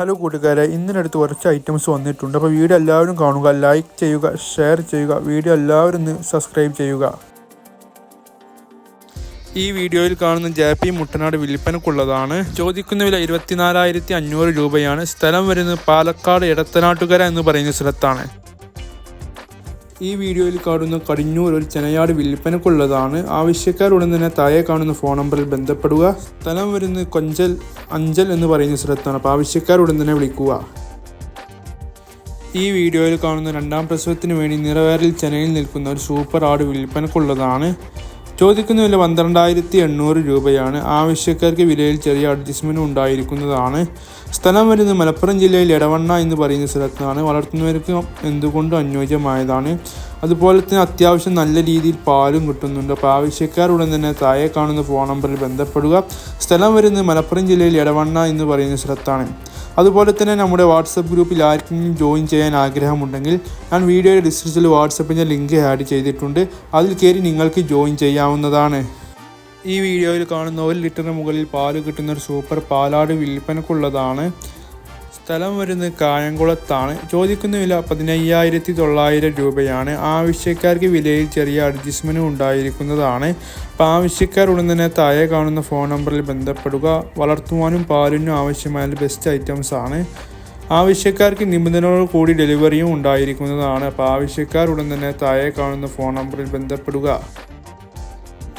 Hello കൂട്ടുകാരെ. ഇന്നിനടുത്ത് കുറച്ച് items വന്നിട്ടുണ്ട്. അപ്പോൾ വീഡിയോ എല്ലാവരും കാണുക ലൈക്ക് ചെയ്യുക ഷെയർ ചെയ്യുക. വീഡിയോ എല്ലാവരും ഒന്ന് സബ്സ്ക്രൈബ് ചെയ്യുക. ഈ വീഡിയോയിൽ കാണുന്ന ജാപ്പി മുട്ടനാട് വിൽപ്പനക്കുള്ളതാണ്. ചോദിക്കുന്ന വില ഇരുപത്തിനാലായിരത്തി അഞ്ഞൂറ് രൂപയാണ്. സ്ഥലം വരുന്നത് പാലക്കാട് ഇടത്തനാട്ടുകര എന്ന് പറയുന്ന സ്ഥലത്താണ്. ഈ വീഡിയോയിൽ കാണുന്ന കടിഞ്ഞൂർ ഒരു ചെനയാട് വിൽപ്പനക്കുള്ളതാണ്. ആവശ്യക്കാർ ഉടൻ തന്നെ താഴെ കാണുന്ന ഫോൺ നമ്പറിൽ ബന്ധപ്പെടുക. സ്ഥലം വരുന്നത് കൊഞ്ചൽ അഞ്ചൽ എന്ന് പറയുന്ന സ്ഥലത്താണ്. അപ്പോൾ ആവശ്യക്കാർ ഉടൻ തന്നെ വിളിക്കുക. ഈ വീഡിയോയിൽ കാണുന്ന രണ്ടാം പ്രസവത്തിന് വേണ്ടി നിറവേറിൽ ചെനയിൽ നിൽക്കുന്ന ഒരു സൂപ്പർ ആട് വിൽപ്പനക്കുള്ളതാണ്. ചോദിക്കുന്ന വില പന്ത്രണ്ടായിരത്തി എണ്ണൂറ് രൂപയാണ്. ആവശ്യക്കാർക്ക് വിലയിൽ ചെറിയ അഡ്ജസ്റ്റ്മെന്റ് ഉണ്ടായിരിക്കുന്നതാണ്. സ്ഥലം വരുന്നത് മലപ്പുറം ജില്ലയിൽ എടവണ്ണ എന്ന് പറയുന്ന സ്ഥലത്താണ്. വളർത്തുന്നവർക്ക് എന്തുകൊണ്ടും അനുയോജ്യമായതാണ്? അതുപോലെ തന്നെ അത്യാവശ്യം നല്ല രീതിയിൽ പാലും കിട്ടുന്നുണ്ട്. അപ്പോൾ ആവശ്യക്കാർ ഉടൻ തന്നെ താഴെ കാണുന്ന ഫോൺ നമ്പറിൽ ബന്ധപ്പെടുക. സ്ഥലം വരുന്നത് മലപ്പുറം ജില്ലയിൽ എടവണ്ണ എന്ന് പറയുന്ന സ്ഥലത്താണ്. അതുപോലെ തന്നെ നമ്മുടെ വാട്സപ്പ് ഗ്രൂപ്പിൽ ആർക്കെങ്കിലും ജോയിൻ ചെയ്യാൻ ആഗ്രഹമുണ്ടെങ്കിൽ ഞാൻ വീഡിയോയുടെ ഡിസ്ക്രിപ്ഷനിൽ വാട്സപ്പിന്റെ ലിങ്ക് ആഡ് ചെയ്തിട്ടുണ്ട്. അതിൽ കയറി നിങ്ങൾക്ക് ജോയിൻ ചെയ്യാവുന്നതാണ്. ഈ വീഡിയോയിൽ കാണുന്ന ഒരു ലിറ്ററിന് മുകളിൽ പാൽ കിട്ടുന്ന ഒരു സൂപ്പർ പാലാട് വിൽപ്പനക്കുള്ളതാണ്. സ്ഥലം വരുന്നത് കായംകുളത്താണ്. ചോദിക്കുന്ന വില പതിനയ്യായിരത്തി തൊള്ളായിരം രൂപയാണ്. ആവശ്യക്കാർക്ക് വിലയിൽ ചെറിയ അഡ്ജസ്റ്റ്മെന്റും ഉണ്ടായിരിക്കുന്നതാണ്. അപ്പോൾ ആവശ്യക്കാർ ഉടൻ തന്നെ താഴെ കാണുന്ന ഫോൺ നമ്പറിൽ ബന്ധപ്പെടുക. വളർത്തുവാനും പാലിനും ആവശ്യമായ ബെസ്റ്റ് ഐറ്റംസ് ആണ്. ആവശ്യക്കാർക്ക് നിബന്ധനകളോട് കൂടി ഡെലിവറിയും ഉണ്ടായിരിക്കുന്നതാണ്. അപ്പോൾ ആവശ്യക്കാർ ഉടൻ തന്നെ താഴെ കാണുന്ന ഫോൺ നമ്പറിൽ ബന്ധപ്പെടുക.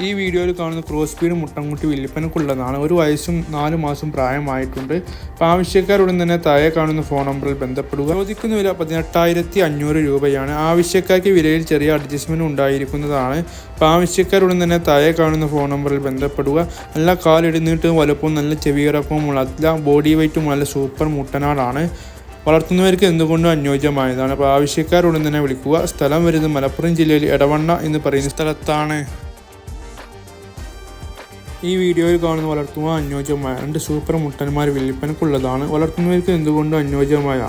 ഈ വീഡിയോയിൽ കാണുന്ന ക്രോസ് സ്പീഡ് മുട്ടൻകുട്ടി വിൽപ്പനക്കുള്ളതാണ് ഒരു വയസ്സും നാല് മാസം പ്രായമായിട്ടുണ്ട്. അപ്പോൾ ആവശ്യക്കാരുടൻ തന്നെ താഴെ കാണുന്ന ഫോൺ നമ്പറിൽ ബന്ധപ്പെടുക. ചോദിക്കുന്ന വില പതിനെട്ടായിരത്തി അഞ്ഞൂറ് രൂപയാണ്. ആവശ്യക്കാർക്ക് വിലയിൽ ചെറിയ അഡ്ജസ്റ്റ്മെന്റ് ഉണ്ടായിരിക്കുന്നതാണ്. അപ്പോൾ ആവശ്യക്കാരുടൻ തന്നെ താഴെ കാണുന്ന ഫോൺ നമ്പറിൽ ബന്ധപ്പെടുക. നല്ല കാലിടുന്നിട്ടും വലുപ്പവും നല്ല ചെവിയിറക്കവും നല്ല ബോഡി വെയ്റ്റും നല്ല സൂപ്പർ മുട്ടനാടാണ്. വളർത്തുന്നവർക്ക് എന്തുകൊണ്ടും അനുയോജ്യമായതാണ്. അപ്പോൾ ആവശ്യക്കാരുടൻ തന്നെ വിളിക്കുക. സ്ഥലം വരുന്നത് മലപ്പുറം ജില്ലയിൽ എടവണ്ണ എന്ന് പറയുന്ന സ്ഥലത്താണ്. ഈ വീഡിയോയിൽ കാണുന്ന വളർത്തുവാൻ അനുയോജ്യമായ രണ്ട് സൂപ്പർ മുട്ടന്മാർ വിൽപ്പനക്കുള്ളതാണ് വളർത്തുന്നവർക്ക് എന്തുകൊണ്ടും അനുയോജ്യമായ?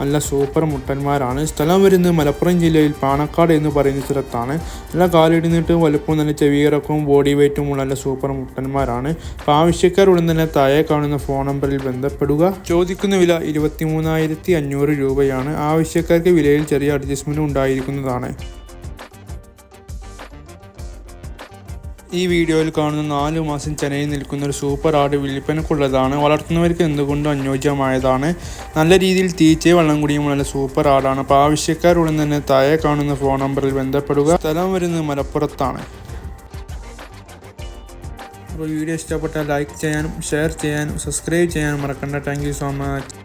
നല്ല സൂപ്പർ മുട്ടന്മാരാണ്. സ്ഥലം വരുന്നത് മലപ്പുറം ജില്ലയിൽ പാണക്കാട് എന്ന് പറയുന്ന സ്ഥലത്താണ്. നല്ല കാലിടുന്നിട്ട് വലുപ്പം നല്ല ചെവിയിറക്കവും ബോഡി വെയ്റ്റും ഉള്ള നല്ല സൂപ്പർ മുട്ടന്മാരാണ്. അപ്പോൾ ആവശ്യക്കാർ ഉടൻ തന്നെ താഴെ കാണുന്ന ഫോൺ നമ്പറിൽ ബന്ധപ്പെടുക. ചോദിക്കുന്ന വില ഇരുപത്തി മൂന്നായിരത്തി അഞ്ഞൂറ് രൂപയാണ്. ആവശ്യക്കാർക്ക് വിലയിൽ ചെറിയ അഡ്ജസ്റ്റ്മെന്റ് ഉണ്ടായിരിക്കുന്നതാണ്. ഈ വീഡിയോയിൽ കാണുന്ന നാലു മാസം ചെനയിൽ നിൽക്കുന്ന ഒരു സൂപ്പർ ആട് വിൽപ്പനക്കുള്ളതാണ് വളർത്തുന്നവർക്ക് എന്തുകൊണ്ടും അനുയോജ്യമായതാണ്. നല്ല രീതിയിൽ തീച്ച വെള്ളം കുടിയുമുള്ള സൂപ്പർ ആടാണ്. അപ്പോൾ ആവശ്യക്കാരുടൻ തന്നെ താഴെ കാണുന്ന ഫോൺ നമ്പറിൽ ബന്ധപ്പെടുക. സ്ഥലം വരുന്നത് മലപ്പുറത്താണ്. അപ്പോൾ വീഡിയോ ഇഷ്ടപ്പെട്ടാൽ ലൈക്ക് ചെയ്യാനും ഷെയർ ചെയ്യാനും സബ്സ്ക്രൈബ് ചെയ്യാനും മറക്കണ്ട. Thank so much.